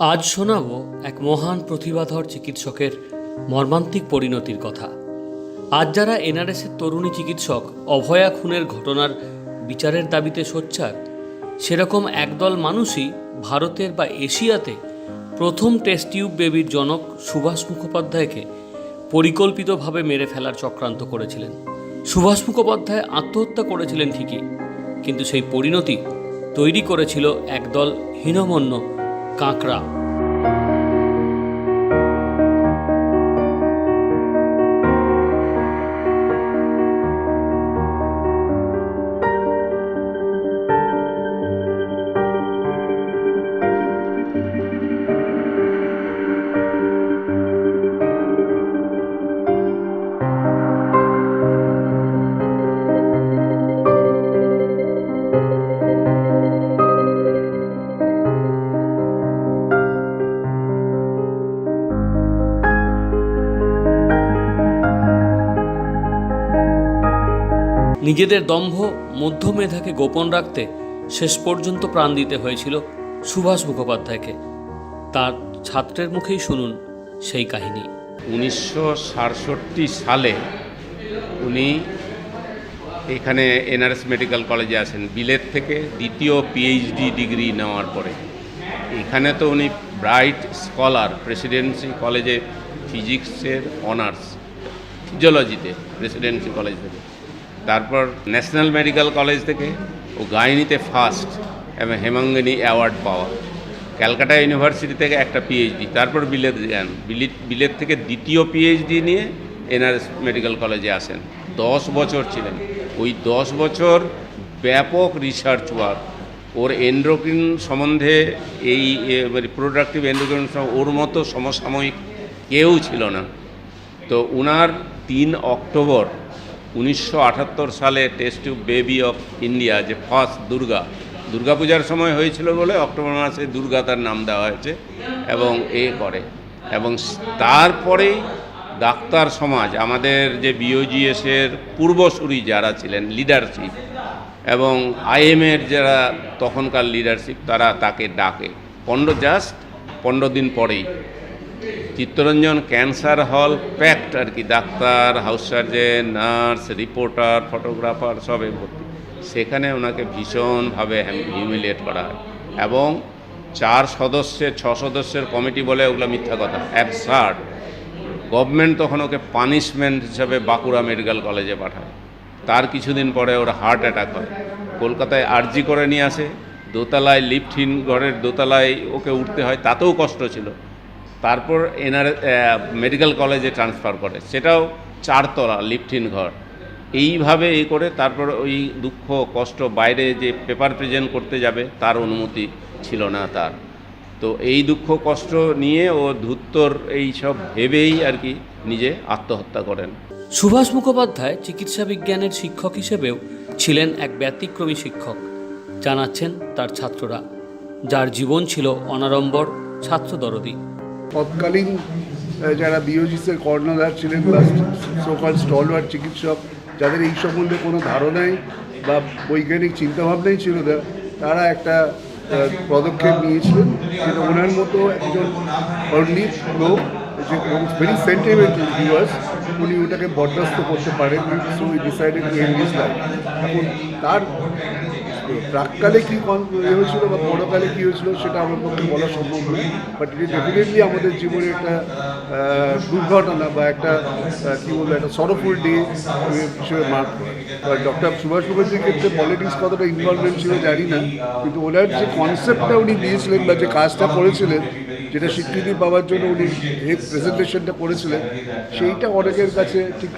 আজ শোনাব এক মহান প্রতিভাধর চিকিৎসকের মর্মান্তিক পরিণতির কথা। আজ যারা এনআরএসের তরুণী চিকিৎসক অভয়া খুনের ঘটনার বিচারের দাবিতে সোচ্চার, সেরকম একদল মানুষই ভারতের বা এশিয়াতে প্রথম টেস্ট টিউব বেবির জনক সুভাষ মুখোপাধ্যায়কে পরিকল্পিতভাবে মেরে ফেলার চক্রান্ত করেছিলেন। সুভাষ মুখোপাধ্যায় আত্মহত্যা করেছিলেন ঠিকই, কিন্তু সেই পরিণতি তৈরি করেছিল একদল হীনমন্য কাঁকড়া নিজেদের দম্ভ মধ্যমেধাকে গোপন রাখতে শেষ পর্যন্ত প্রাণ দিতে হয়েছিল সুভাষ মুখোপাধ্যায়কে। তার ছাত্রের মুখেই শুনুন সেই কাহিনী। উনিশশো সাতষট্টি সালে উনি এখানে এনআরএস মেডিকেল কলেজে আসেন বিলেত থেকে দ্বিতীয় পিএইচডি ডিগ্রি নেওয়ার পরে। এখানে তো উনি ব্রাইট স্কলার, প্রেসিডেন্সি কলেজে ফিজিক্সের, অনার্স, ফিজিওলজিতে, প্রেসিডেন্সি কলেজ থেকে। তারপর ন্যাশনাল মেডিকেল কলেজ থেকে ও গাইনিতে ফার্স্ট এবং হেমাঙ্গিনী অ্যাওয়ার্ড পাওয়া। ক্যালকাটা ইউনিভার্সিটি থেকে একটা পিএইচডি তারপর বিলেত যান। বিলেত বিলেত থেকে দ্বিতীয় পিএইচডি নিয়ে এনআরএস মেডিকেল কলেজে আসেন। দশ বছর ছিলেন। ওই দশ বছর ব্যাপক রিসার্চ ওয়ার্ক ওর এন্ড্রোক্রিন সম্বন্ধে এই প্রোডাক্টিভ এন্ড্রোক্রিন ওর মতো সমসাময়িক কেউ ছিল না। তো উনার তিন অক্টোবর উনিশশো আটাত্তর সালে test tube baby of India, যে ফার্স্ট দুর্গা দুর্গাপূজার সময় হয়েছিল বলে অক্টোবর মাসে দুর্গা তার নাম দেওয়া হয়েছে এবং এ করে। এবং তারপরেই ডাক্তার সমাজ, আমাদের যে বিওজিএসের পূর্বসূরি যারা ছিলেন লিডারশিপ এবং আইএমের যারা তখনকার লিডারশিপ তারা তাকে ডাকে। পনেরো জাস্ট পনেরো দিন পরেই চিত্তরঞ্জন ক্যান্সার হল প্যাকড আর কি, doctor, house surgeon, nurse, reporter, photographer সবে ভর্তি। সেখানে ওনাকে ভীষণভাবে হিউমিলিয়েট করা হয় এবং চার সদস্যের, ছ সদস্যের কমিটি বলে ওগুলো মিথ্যা কথা, অ্যাবসার্ড। গভর্নমেন্ট তখন ওকে পানিশমেন্ট হিসাবে বাঁকুড়া মেডিকেল কলেজে পাঠায়। তার কিছুদিন পরে ওর হার্ট অ্যাটাক হয়। কলকাতায় আর্জি করে নিয়ে আসে, দোতলায় লিফটহীন ঘরের দোতলায় ওকে উঠতে হয়, তাতেও কষ্ট ছিল। তারপর এনার মেডিকেল কলেজে ট্রান্সফার করে। সেটাও চারতলা লিফটিন ঘর। এইভাবে এই করে তারপর ওই দুঃখ, কষ্ট, বাইরে যে পেপার প্রেজেন্ট করতে যাবে, তার অনুমতি ছিল না তার। তো এই দুঃখ, কষ্ট নিয়ে ও ধূর্তর এই সব ভেবেই আর কি নিজে আত্মহত্যা করেন। সুভাষ মুখোপাধ্যায় চিকিৎসা বিজ্ঞানের শিক্ষক হিসেবেও ছিলেন এক ব্যতিক্রমী শিক্ষক। জানাচ্ছেন তার ছাত্ররা, যার জীবন ছিল অনাড়ম্বর ছাত্রদরদী তৎকালীন যারা বিওজিসের কর্ণধার ছিলেন বা সোকাল স্টলওয়ার চিকিৎসক, যাদের এই সম্বন্ধে কোনো ধারণাই বা বৈজ্ঞানিক চিন্তাভাবনাই ছিল না, তারা একটা পদক্ষেপ নিয়েছিলেন যেটা ওনার মতো একজন পণ্ডিত লোক, যে ভেরি সেন্টিমেন্টাল ভিউয়ার্স উনি ওটাকে বরদাস্ত করতে পারেন সো ডিসাইডেড লাইফ এখন তার প্রাককালে কী ইয়ে হয়েছিল বা পরকালে কী হয়েছিল সেটা আমার পক্ষে বলা সম্ভব নয়। বাট ইট ডেফিনেটলি আমাদের জীবনে একটা দুর্ঘটনা বা একটা কী বলব, একটা সরফুল ডে হিসেবে মার্ক ডক্টর সুভাষ মুখার্জির ক্ষেত্রে পলিটিক্স কতটা ইনভলভমেন্ট ছিল জানি না। কিন্তু ওনার যে কনসেপ্টটা উনি দিয়েছিলেন বা যে কাজটা করেছিলেন, যেটা স্বীকৃতি পাওয়ার জন্য উনি প্রেজেন্টেশনটা করেছিলেন, সেইটা অনেকের কাছে ঠিক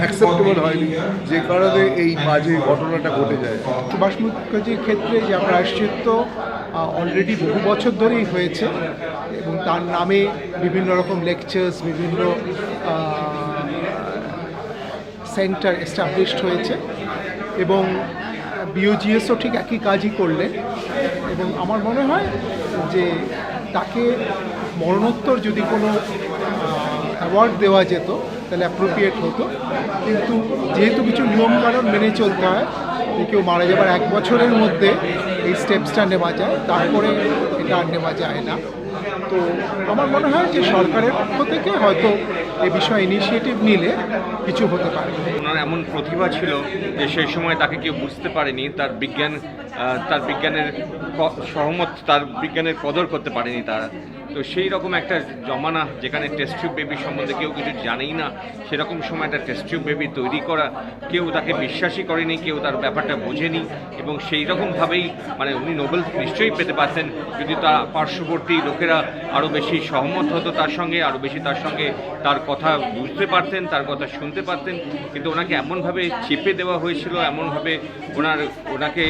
অ্যাকসেপ্টেবল হয়নি। যে কারণে এই বাজে ঘটনাটা ঘটে যায়। সুভাষ মুখার্জির ক্ষেত্রে যে প্রায়শ্চিত্ত অলরেডি বহু বছর ধরেই হয়েছে এবং তার নামে বিভিন্ন রকম লেকচার্স বিভিন্ন সেন্টার এস্টাবলিশড হয়েছে এবং বিওজিএসও ঠিক একই কাজই করলেন এবং আমার মনে হয় যে তাকে মরণোত্তর যদি কোনো অ্যাওয়ার্ড দেওয়া যেত তাহলে অ্যাপ্রোপ্রিয়েট হতো। কিন্তু যেহেতু কিছু নিয়মকানুন মেনে চলতে হয় কেউ মারা যাবার এক বছরের মধ্যে এই স্টেপসটা নেওয়া যায়, তারপরে এটা আর নেওয়া যায় না। তো আমার মনে হয় যে সরকারের পক্ষ থেকে হয়তো এ বিষয়ে ইনিশিয়েটিভ নিলে কিছু হতে পারে। ওনার এমন প্রতিভা ছিল যে সেই সময় তাকে কেউ বুঝতে পারেনি, তার বিজ্ঞান তার বিজ্ঞানের সহমত, তার বিজ্ঞানের কদর করতে পারেনি তারা। তো সেই রকম একটা জমানা যেখানে টেস্ট টিউব বেবি সম্বন্ধে কেউ কিছু জানেই না, সেরকম সময় একটা টেস্ট টিউব বেবি তৈরি করা, কেউ তাকে বিশ্বাসই করেনি, কেউ তার ব্যাপারটা বোঝেনি এবং সেই রকমভাবেই মানে উনি নোবেল নিশ্চয়ই পেতে পারতেন যদি তার পার্শ্ববর্তী লোকেরা আরও বেশি সহমত হতো তার সঙ্গে আরও বেশি তার সঙ্গে তার কথা বুঝতে পারতেন, তার কথা শুনতে পারতেন। কিন্তু ওনাকে এমনভাবে চেপে দেওয়া হয়েছিল, এমনভাবে ওনার, ওনাকে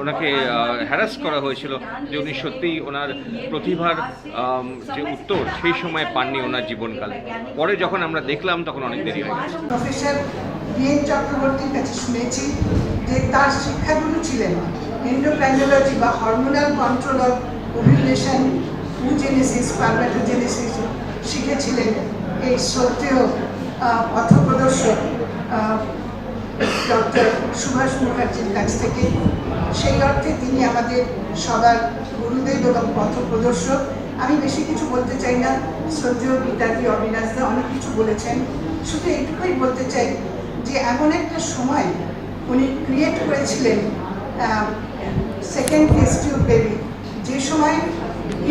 ওনাকে হ্যারাস করা হয়েছিল যে উনি সত্যিই ওনার প্রতিভার যে উত্তর, সেই সময় পাননি ওনার জীবনকালে। পরে যখন আমরা দেখলাম, তখন অনেক দেরি হয়ে গেছে। প্রফেসর চক্রবর্তীর কাছে শুনেছি যে তার শিক্ষাগুরু ছিলেন এন্ডোক্রাইনোলজি বা hormonal control of ovulation oogenesis spermatogenesis শিখেছিলেন। এই শ্রদ্ধেয় পথপ্রদর্শক ডক্টর সুভাষ মুখার্জির কাছ থেকে। সেই অর্থে তিনি আমাদের সবার গুরুদেব এবং পথপ্রদর্শক। আমি বেশি কিছু বলতে চাই না। শ্রদ্ধেয় গীতাদি অবিনাশদা অনেক কিছু বলেছেন। শুধু এইটুকুই বলতে চাই যে, এমন একটা সময় উনি ক্রিয়েট করেছিলেন সেকেন্ড টেস্টিউব বেবি যে সময়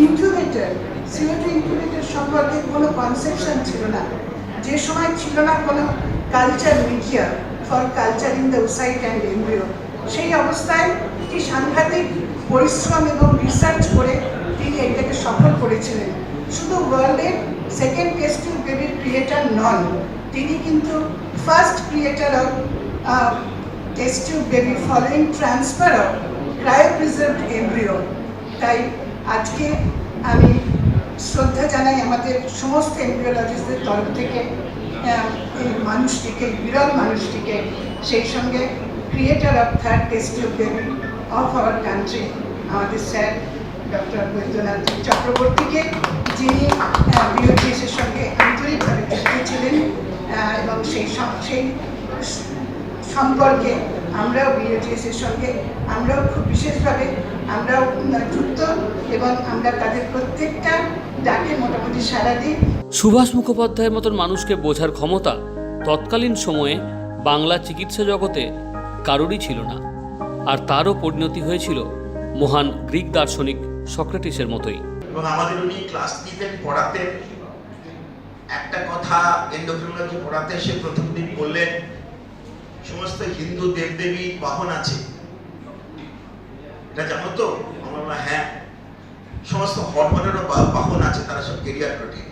ইনকিউবেটর সিওটি ইনকিউবেটর সম্পর্কে কোনো কনসেপশন ছিল না। যে সময় ছিল না কোনো culture media for culture in the oocyte and embryo সেই অবস্থায় কি সাংঘাতিক পরিশ্রম এবং রিসার্চ করে তিনি এটাকে সফল করেছিলেন। শুধু ওয়ার্ল্ডের সেকেন্ড টেস্টিং বেবির ক্রিয়েটার নন, তিনি কিন্তু first creator of test tube baby following transfer of cryopreserved embryo তাই আজকে আমি শ্রদ্ধা জানাই আমাদের সমস্ত এমব্রিওলজিস্টদের তরফ থেকে এই মানুষটিকে বিরল মানুষটিকে, সেই সঙ্গে creator of third test of baby of our country আমাদের স্যার ডক্টর বৈদ্যনাথ চক্রবর্তীকে যিনি সঙ্গে ছিলেন এবং সেই সেই সম্পর্কে আমরাও সঙ্গে, আমরাও খুব বিশেষভাবে আমরাও যুক্ত এবং আমরা তাদের প্রত্যেকটা ডাকে মোটামুটি সারা দিই। সুভাষ মুখোপাধ্যায়ের মতন মানুষকে বোঝার ক্ষমতা তৎকালীন সময়ে বাংলা চিকিৎসা জগতে কারোরই ছিল না। আর তারও পরিণতি হয়েছিল মহান গ্রিক দার্শনিক সক্রেটিসের মতোই। এবং আমাদের উনি ক্লাস নিতেন পড়াতেন। একটা কথা এন্ডোক্রিনোলজি পড়াতে সে প্রথম দিন বললেন, সমস্ত হিন্দু দেবদেবীর বাহন আছে। এটা জানো তো? আমার হ্যাঁ। সমস্ত হরমোনেরও বাহন আছে, তারা সব কেরিয়ার প্রোটিন।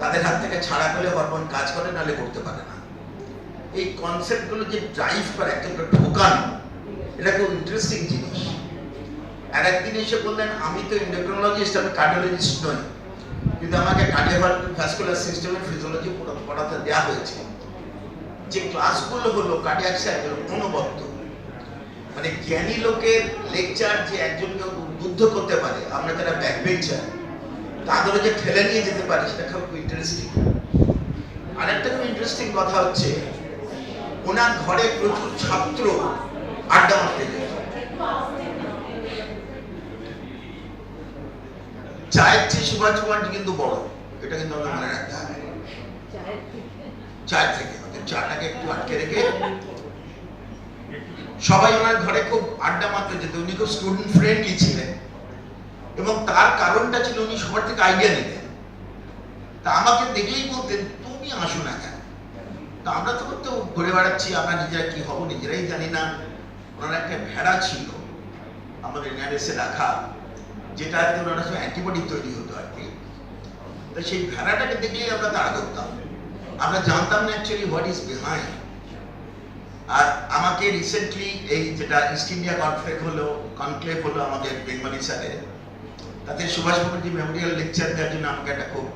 তাদের হাত থেকে ছাড়া করলে হরমোন কাজ করে, নাহলে করতে পারে না। এই কনসেপ্টগুলো যে ড্রাইভ করে একটা ঢোকানো, এটা খুব ইন্টারেস্টিং জিনিস। আর একদিন এসে বললেন, আমি তো এন্ডোক্রিনোলজিস্ট আমি কার্ডিওলজিস্ট নই। কিন্তু আমাকে কার্ডিওভাস্কুলার সিস্টেমের ফিজিওলজি পড়াতে দেওয়া হয়েছে। যে ক্লাসগুলো হলো কার্ডিয়াক সাইকেল অনবদ্য মানে জ্ঞানী লোকের লেকচার যে একজনকে উদ্বুদ্ধ করতে পারে, আমরা যারা ব্যাক বেঞ্চার তাদেরও যে ঠেলে নিয়ে যেতে পারে, সেটা খুব ইন্টারেস্টিং আরেকটা খুব ইন্টারেস্টিং কথা হচ্ছে, ওনার ঘরে প্রচুর ছাত্র আড্ডা মারতে যেত চায়ের চেয়ে সুভাষ মুখার্জি কিন্তু বড়। এটা কিন্তু আমাদের মনে রাখতে হবে চায়ের থেকে চাটাকে একটু আটকে রেখে সবাই ওনার ঘরে খুব আড্ডা মারতে যেত। উনি খুব স্টুডেন্ট ফ্রেন্ডলি ছিলেন এবং তার কারণটা ছিল উনি সবার থেকে আইডিয়া নিতেন। তা আমাকে দেখলেই বলতেন, তুমি আসো না কেন? তা আমরা তখন তো ঘুরে বেড়াচ্ছি, আমরা নিজেরা কি হব নিজেরাই জানি না। ওনার একটা ভেড়া ছিল, আমাদের এনআরএসে রাখা। যেটা ওনার অ্যান্টিবডি তৈরি হতো আর কি সেই ভেড়াটাকে দেখলেই আমরা তাড়া করতাম। আমরা জানতাম না অ্যাকচুয়ালি হোয়াট ইজ বিহাইন্ড আর আমাকে রিসেন্টলি এই যেটা ইস্ট ইন্ডিয়া হলো কনক্লেভ হলো আমাদের বেঙ্গলি স্যারের তাতে সুভাষ মুখার্জি মেমোরিয়াল লেকচার দেওয়ার জন্য আমাকে একটা খুব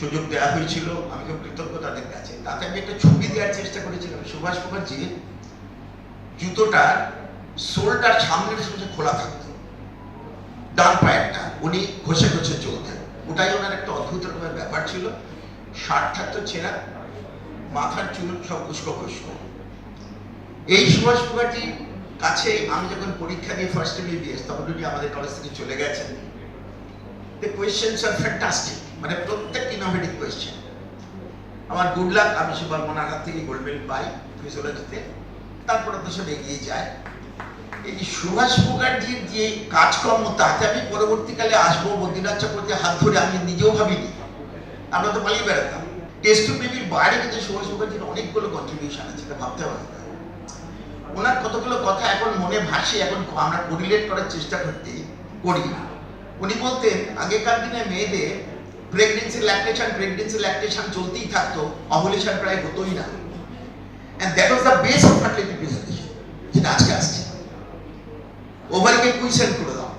সুযোগ দেওয়া হয়েছিল। আমি খুব কৃতজ্ঞ তাদের কাছে। তাতে আমি একটা ছবি দেওয়ার চেষ্টা করেছিলাম। সুভাষ মুখার্জি জুতোটার সোলটার সামনের খোলা থাকতো। ডান পায়েরটা উনি ঘষে ঘষে চলতেন। ওটাই ওনার একটা অদ্ভুত রকমের ব্যাপার ছিল। শার্ট থাকতো ছেঁড়া, মাথার চুল সব উস্কো খুস্কো এই সুভাষ মুখার্জি কাছে আমি যখন পরীক্ষা দিয়ে ফার্স্ট এমবিবিএস তখন উনি আমাদের কলেজ থেকে চলে গেছেন। দ্য কোয়েশ্চেন্স আর ফ্যান্টাস্টিক মানে প্রত্যেক ইনোভেটিভ কোয়েশ্চেন আমার গুড লাক আমি সুপার মনার হাত থেকে গোল্ড মেডেল পাই ফিজিওলজিতে তারপরে তো সব এগিয়ে যায়। এই সুভাষ মুখার্জির যে কাজকর্ম, তাতে আমি পরবর্তীকালে আসব, বদ্রীনাথ চক্রবর্তীর হাত ধরে আমি নিজেও ভাবিনি। আমরা তো পালিয়ে বেড়াতাম। টেস্ট বেবির বাইরে কিন্তু সুভাষ মুখার্জির অনেকগুলো কন্ট্রিবিউশন আছে, এটা ভাবতে হবে ওনার কতগুলো কথা এখন মনে ভাসে, এখন আমরা কোরিলেট করার চেষ্টা করতে করি। উনি বলতেন, আগেকার দিনে মেয়েদের প্রেগনেন্সি ল্যাকটেশন প্রেগনেন্সি ল্যাকটেশন চলতেই থাকতো অভুলেশন প্রায় হতোই না। And that was the base of fertility presentation যেটা আজকে আসছে ওভারকে কুইশন করে দাও,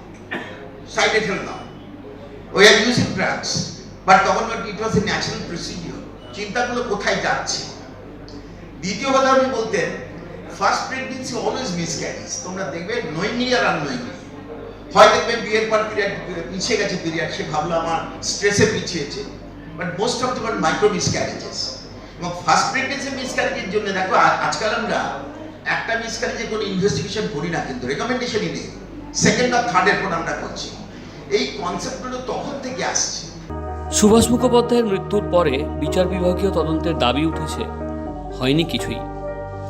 সাইডে ঠেলে দাও। ওই আর ইউজিং ড্রাগস বাট তখন ইট ওয়াজ এ ন্যাচারাল প্রসিডিওর চিন্তাগুলো কোথায় যাচ্ছে? দ্বিতীয় কথা উনি বলতেন ফার্স্ট প্রেগনেন্সি অলওয়েজ মিসক্যারিজ তোমরা দেখবে নইনি আর আননোয়িংলি হয় দেখবে বিয়ের পর পিরিয়ড পিছিয়ে গেছে পিরিয়ড সে ভাবলো আমার স্ট্রেসে পিছিয়েছে। But most of the micro miscarriages এবং ফার্স্ট প্রেগনেন্সি মিসক্যারেজের জন্য দেখো আজকাল আমরা একটা মিসক্যারেজে কোনো ইনভেস্টিগেশন করি না কিন্তু রেকমেন্ডেশনই নেই। সেকেন্ড আর থার্ডের পর আমরা করছি। এই কনসেপ্টগুলো তখন থেকে আসছে। সুভাষ মুখোপাধ্যায়ের মৃত্যুর পরে বিচার বিভাগীয় তদন্তের দাবি উঠেছে হয়নি কিছুই।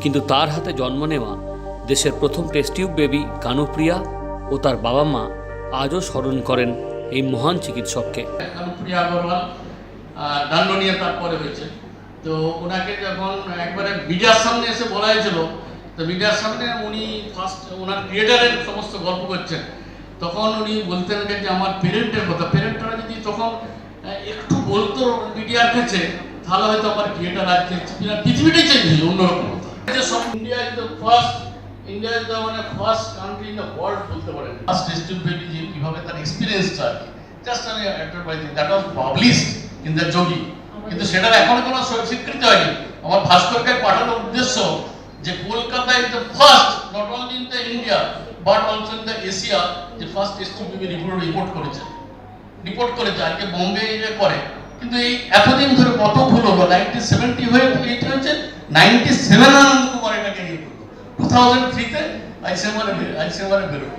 কিন্তু তার হাতে জন্ম নেওয়া দেশের প্রথম টেস্টিউব বেবি কানুপ্রিয়া ও তার বাবা মা আজও স্মরণ করেন এই মহান চিকিৎসককে। কানুপ্রিয়া আগরওয়াল নিয়ে তারপরে হয়েছে। তো ওনাকে যখন একবারে মিডিয়ার সামনে এসে বলা হয়েছিল তো মিডিয়ার সামনে উনি ফার্স্ট ওনার ক্রিয়েটারের সমস্ত গল্প করছেন। তখন উনি বলতেন যে, আমার পেরেন্টের কথা। পেরেন্টরা যদি তখন একটু বলতো মিডিয়ার কাছে, তাহলে হয়তো আমার ক্রিয়েটার আজকে পৃথিবীটাই চেঞ্জ হয়েছে অন্যরকম সব India is the first India is the মানে first country in the world বলতে পারেন। ফার্স্ট টেস্টিং বেবি যে কীভাবে তার এক্সপিরিয়েন্সটা আর কি। জাস্ট আমি একটা পাইছি that was published in the যোগী কিন্তু সেটার এখনও কোনো স্ব- স্বীকৃতি হয়নি। আমার ভাস্করকে পাঠানোর উদ্দেশ্য যে Kolkata is the first not only in the India but also in the Asia যে first test tube baby report report করেছে। রিপোর্ট করেছে আজকে বোম্বে করে। কিন্তু এই এতদিন ধরে কত ভুল হলো? নাইনটিন সেভেন্টি হয়ে এইট হয়েছে নাইনটি সেভেন আনন্দ কুমার এটাকে ইয়ে করল। টু থাউজেন্ড থ্রিতে আইসিএমআরে আইসিএমআরে বেরোলো।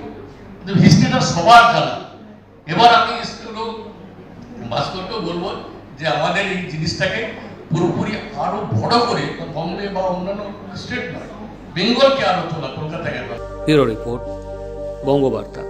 কিন্তু হিস্ট্রিটা সবার জানা। এবার আমি স্কুল ভাস্করকেও বলব যে আমাদের এই জিনিসটাকে পুরোপুরি আরও বড় করে বম্বে বা অন্যান্য স্টেট নয়, বেঙ্গলকে আরও তোলা, কলকাতাকে ব্যুরো রিপোর্ট, বঙ্গবার্তা।